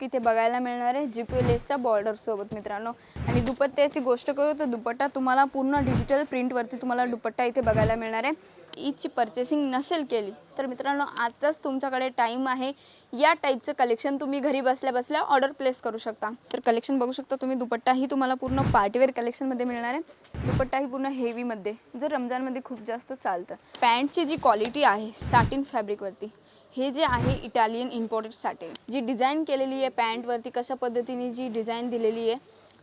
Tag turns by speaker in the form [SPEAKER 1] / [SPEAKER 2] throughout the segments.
[SPEAKER 1] इथे बघायला मिळणार आहे जी पी लेसच्या बॉर्डर मित्रांनो. आणि दुपट्ट्याची गोष्ट करू तर दुपट्टा तुम्हाला पूर्ण डिजिटल प्रिंटवरती तुम्हाला दुपट्टा इथे बघायला मिळणार आहे. ईची पर्चेसिंग नसेल केली तर मित्रांनो आजचाच तुमच्याकडे टाईम आहे. या टाईपचं कलेक्शन तुम्ही घरी बसल्या बसल्या ऑर्डर प्लेस करू शकता. तर कलेक्शन बघू शकता तुम्ही दुपट्टाही तुम्हाला पूर्ण पार्टीवेअर कलेक्शनमध्ये मिळणार आहे. दुपट्टाही पूर्ण हेवीमध्ये जर रमजानमध्ये खूप जास्त चालतं. पॅन्टची जी क्वालिटी आहे साटिन फॅब्रिकवरती हे जे आहे इटालियन इम्पोर्टेडसाठी जी डिझाईन केलेली आहे पॅन्टवरती कशा पद्धतीने जी डिझाईन दिलेली आहे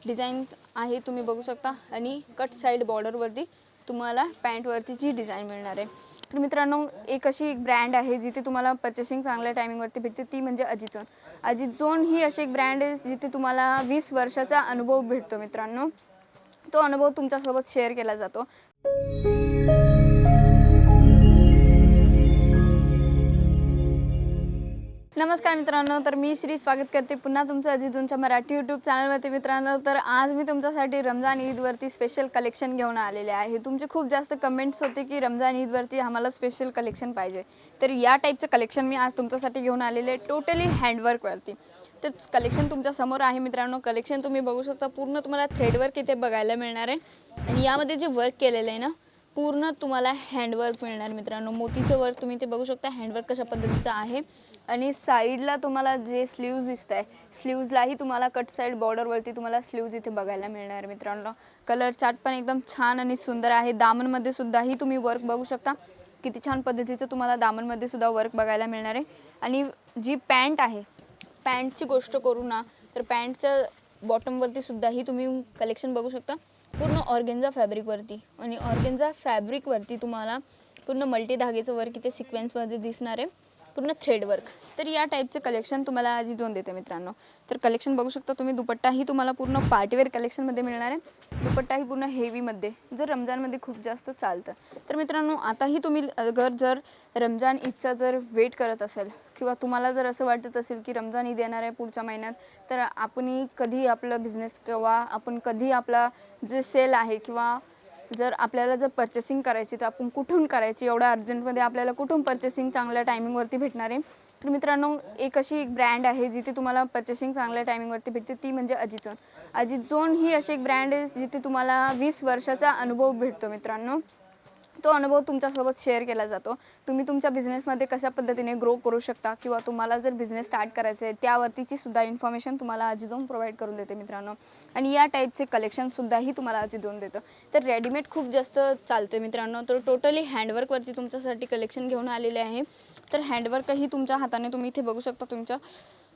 [SPEAKER 1] डिझाईन आहे तुम्ही बघू शकता. आणि कट साईड बॉर्डरवरती तुम्हाला पॅन्टवरती जी डिझाईन मिळणार आहे. तर मित्रांनो एक अशी एक ब्रँड आहे जिथे तुम्हाला पर्चेसिंग चांगल्या टायमिंगवरती भेटते ती म्हणजे अजितझोन अजितझोन ही अशी एक ब्रँड आहे जिथे तुम्हाला वीस वर्षाचा अनुभव भेटतो मित्रांनो. तो अनुभव तुमच्यासोबत शेअर केला जातो. नमस्कार मित्रांनो तर मी श्री स्वागत करते पुन्हा तुमचं अजिजूनच्या मराठी यूट्यूब चॅनलवरती मित्रांनो तर आज मी तुमच्यासाठी रमजान ईदवरती स्पेशल कलेक्शन घेऊन आलेले आहे. तुमचे खूप जास्त कमेंट्स होते की रमजान ईदवरती आम्हाला स्पेशल कलेक्शन पाहिजे. तर या टाईपचं कलेक्शन मी आज तुमच्यासाठी घेऊन आलेले आहे टोटली हँडवर्कवरती तर कलेक्शन तुमच्यासमोर आहे मित्रांनो. कलेक्शन तुम्ही बघू शकता. पूर्ण तुम्हाला थ्रेडवर्क इथे बघायला मिळणार आहे. आणि यामध्ये जे वर्क केलेलं आहे ना पूर्ण तुम्हाला हँडवर्क मिळणार मित्रांनो. मोतीचं वर्क तुम्ही ते बघू शकता हँडवर्क कशा पद्धतीचं आहे. आणि साईडला तुम्हाला जे स्लीव्ज दिसत आहे स्लीव्जलाही तुम्हाला कट साईड बॉर्डरवरती तुम्हाला स्लीव्ज इथे बघायला मिळणार मित्रांनो. कलर चार्ट पण एकदम छान आणि सुंदर आहे. दामनमध्ये सुद्धाही तुम्ही वर्क बघू शकता. किती छान पद्धतीचं तुम्हाला दामनमध्ये सुद्धा वर्क बघायला मिळणार आहे. आणि जी पॅन्ट आहे पॅन्टची गोष्ट करू ना तर पॅन्टच्या बॉटमवरती सुद्धाही तुम्ही कलेक्शन बघू शकता. पूर्ण ऑर्गेन्झा फॅब्रिकवरती आणि ऑर्गेन्झा फॅब्रिकवरती तुम्हाला पूर्ण मल्टी धागेचं वर्क इथे सिक्वेन्समध्ये दिसणार आहे. पूर्ण थ्रेड वर्क तर या टाईपचे कलेक्शन तुम्हाला आजी दोन देते मित्रांनो. तर कलेक्शन बघू शकता तुम्ही दुपट्टाही तुम्हाला पूर्ण पार्टीवेअर कलेक्शनमध्ये मिळणार आहे. दुपट्टाही पूर्ण हेवीमध्ये जर रमजानमध्ये खूप जास्त चालतं. तर मित्रांनो आताही तुम्ही अगर जर रमजान ईदचा जर वेट करत असेल किंवा तुम्हाला जर असं वाटत असेल की रमजान ईद येणार आहे पुढच्या महिन्यात तर आपण कधी आपलं बिझनेस किंवा आपण कधी आपला जे सेल आहे किंवा जर आपल्याला जर पर्चेसिंग करायची तर आपण कुठून करायची? एवढ्या अर्जंटमध्ये आपल्याला कुठून पर्चेसिंग चांगल्या टायमिंगवरती भेटणार आहे? तर मित्रांनो एक अशी एक ब्रँड आहे जिथे तुम्हाला पर्चेसिंग चांगल्या टायमिंगवरती भेटते ती म्हणजे अजितझोन अजितझोन अजित ही अशी एक ब्रँड आहे जिथे तुम्हाला वीस वर्षाचा अनुभव भेटतो मित्रांनो. तो अनुभव तुमच्यासोबत शेअर केला जातो. तुम्ही तुमच्या बिझनेसमध्ये कशा पद्धतीने ग्रो करू शकता किंवा तुम्हाला जर बिझनेस स्टार्ट करायचं आहे त्यावरतीची सुद्धा इन्फॉर्मेशन तुम्हाला आजीजोन प्रोव्हाइड करून देते मित्रांनो. आणि या टाईपचे कलेक्शनसुद्धाही तुम्हाला आजीजोन देतं. तर रेडीमेड खूप जास्त चालते मित्रांनो. तर टोटली हँडवर्कवरती तुमच्यासाठी कलेक्शन घेऊन आलेले आहे. तर हँडवर्कही तुमच्या हाताने तुम्ही इथे बघू शकता तुमच्या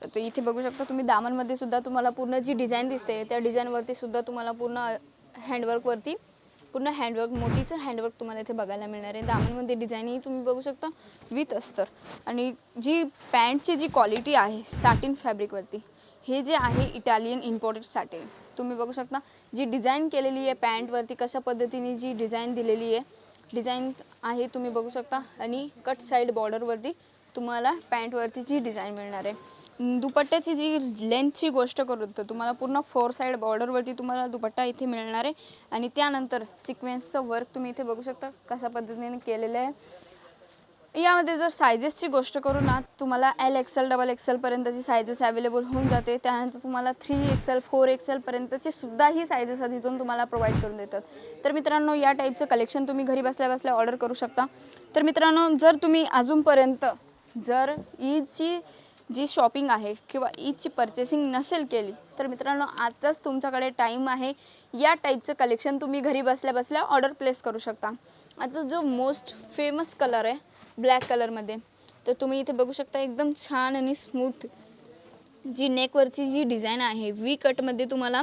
[SPEAKER 1] तर इथे बघू शकता तुम्ही दामनमध्ये सुद्धा तुम्हाला पूर्ण जी डिझाईन दिसते त्या डिझाईनवरती सुद्धा तुम्हाला पूर्ण हँडवर्कवरती पूर्ण हँडवर्क मोतीचं हँडवर्क तुम्हाला इथे बघायला मिळणार आहे. दामनमध्ये डिझाईनही तुम्ही बघू शकता विथ अस्तर. आणि जी पॅन्टची जी क्वालिटी आहे साटिन फॅब्रिकवरती हे जे आहे इटालियन इम्पोर्टेड साटिन तुम्ही बघू शकता जी डिझाईन केलेली आहे पॅन्टवरती कशा पद्धतीने जी डिझाईन दिलेली आहे डिझाईन आहे तुम्ही बघू शकता. आणि कट साईड बॉर्डरवरती तुम्हाला पॅन्टवरती जी डिझाईन मिळणार आहे. दुपट्ट्याची जी लेंथची गोष्ट करू तर तुम्हाला पूर्ण फोर साईड बॉर्डरवरती तुम्हाला दुपट्टा इथे मिळणार आहे. आणि त्यानंतर सिक्वेन्सचं वर्क तुम्ही इथे बघू शकता कशा पद्धतीने केलेलं आहे. यामध्ये जर सायजेसची गोष्ट करू ना तुम्हाला एल एक्सेल डबल एक्सेलपर्यंतची सायजेस अवेलेबल होऊन जाते. त्यानंतर तुम्हाला थ्री एक्सेल फोर एक्सेलपर्यंतची सुद्धाही सायजेस तिथून तुम्हाला प्रोव्हाइड करून देतात. तर मित्रांनो या टाईपचं कलेक्शन तुम्ही घरी बसल्या बसल्या ऑर्डर करू शकता. तर मित्रांनो जर तुम्ही अजूनपर्यंत जर ईदची जी शॉपिंग आहे किंवा ईदची पर्चेसिंग नसेल केली तर मित्रांनो आजचाच तुमच्याकडे टाईम आहे. या टाईपचं कलेक्शन तुम्ही घरी बसल्या बसल्या ऑर्डर प्लेस करू शकता. आता जो मोस्ट फेमस कलर आहे ब्लॅक कलरमध्ये तर तुम्ही इथे बघू शकता एकदम छान आणि स्मूथ जी नेकवरची जी डिझाईन आहे व्ही कटमध्ये तुम्हाला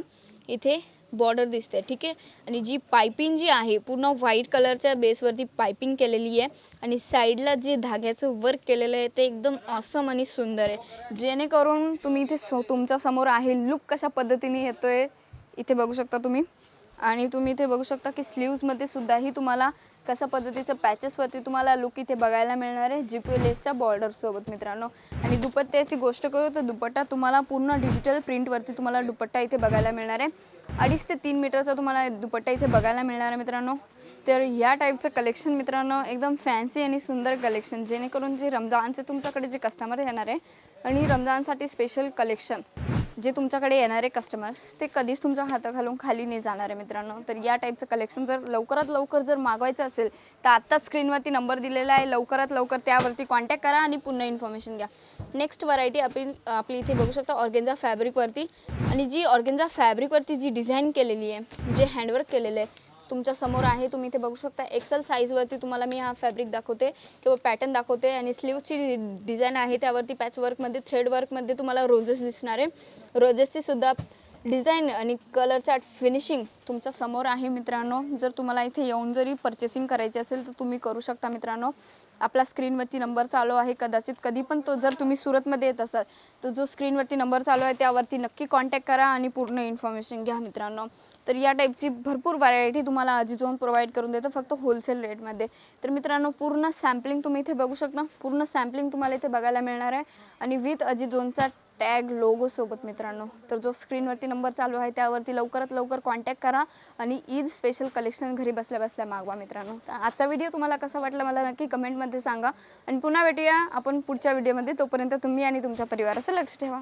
[SPEAKER 1] इथे बॉर्डर दिसते ठीक आहे? आणि जी पायपिंग जी आहे पूर्ण व्हाईट कलरच्या बेसवरती पायपिंग केलेली आहे. आणि साईडला जे धाग्याचं वर्क केलेलं आहे ते एकदम ऑसम आणि सुंदर आहे. जेणेकरून तुम्ही इथे सो तुमच्यासमोर आहे लुक कशा पद्धतीने येतोय इथे बघू शकता तुम्ही. आणि तुम्ही इथे बघू शकता की स्लीव्समध्ये सुद्धाही तुम्हाला कशा पद्धतीचं पॅचेसवरती तुम्हाला लुक इथे बघायला मिळणार आहे. जी पी लेसच्या बॉर्डरसोबत मित्रांनो. आणि दुपट्ट्याची गोष्ट करू तर दुपट्टा तुम्हाला पूर्ण डिजिटल प्रिंटवरती तुम्हाला दुपट्टा इथे बघायला मिळणार आहे. अडीच ते तीन मीटरचा तुम्हाला दुपट्टा इथे बघायला मिळणार आहे मित्रांनो. तर ह्या टाईपचं कलेक्शन मित्रांनो एकदम फॅन्सी आणि सुंदर कलेक्शन जेणेकरून जे रमजानचे तुमच्याकडे जे कस्टमर येणार आहे आणि रमजानसाठी स्पेशल कलेक्शन जे तुमच्याकडे येणारे कस्टमर्स ते कधीच तुमच्या हाताखालून खाली नाही जाणार आहे मित्रांनो. तर या टाईपचं कलेक्शन जर लवकरात लवकर जर मागवायचं असेल तर आत्ताच स्क्रीनवरती नंबर दिलेला आहे. लवकरात लवकर त्यावरती कॉन्टॅक्ट करा आणि पुन्हा इन्फॉर्मेशन घ्या. नेक्स्ट व्हरायटी आपली आपली इथे बघू शकता ऑर्गेन्झा फॅब्रिकवरती आणि जी ऑर्गेन्झा फॅब्रिकवरती जी डिझाईन केलेली आहे जे हँडवर्क केलेलं आहे तुमच्यासमोर आहे तुम्ही इथे बघू शकता. एक्सेल साईजवरती तुम्हाला मी हा फॅब्रिक दाखवते किंवा पॅटर्न दाखवते आणि स्लीवची डिझाईन आहे त्यावरती पॅच वर्कमध्ये थ्रेड वर्कमध्ये तुम्हाला रोजेस दिसणार आहे. रोजेसची सुद्धा डिझाईन आणि कलर चार्ट फिनिशिंग तुमच्यासमोर आहे मित्रांनो. जर तुम्हाला इथे येऊन जरी परचेसिंग करायची असेल तर तुम्ही करू शकता मित्रांनो. आपला स्क्रीनवरती नंबर चालू आहे कदाचित कधी पण तो जर तुम्ही सुरतमध्ये येत असाल तर जो स्क्रीनवरती नंबर चालू आहे त्यावरती नक्की कॉन्टॅक्ट करा आणि पूर्ण इन्फॉर्मेशन घ्या मित्रांनो. तर या टाईपची भरपूर व्हरायटी तुम्हाला अजिझोन प्रोव्हाइड करून देतं फक्त होलसेल रेटमध्ये तर मित्रांनो पूर्ण सॅम्पलिंग तुम्ही इथे बघू शकता. पूर्ण सॅम्पलिंग तुम्हाला इथे बघायला मिळणार आहे. आणि विथ अजिझोनचा टॅग लोगो सोबत मित्रांनो. तर जो स्क्रीनवरती नंबर चालू आहे त्यावरती लवकरात लवकर कॉन्टॅक्ट करा आणि ईद स्पेशल कलेक्शन घरी बसल्या बसल्या मागवा मित्रांनो. तर आजचा व्हिडिओ तुम्हाला कसा वाटला मला नक्की कमेंटमध्ये सांगा. आणि पुन्हा भेटूया आपण पुढच्या व्हिडिओमध्ये तोपर्यंत तुम्ही आणि तुमच्या परिवाराचं लक्ष ठेवा.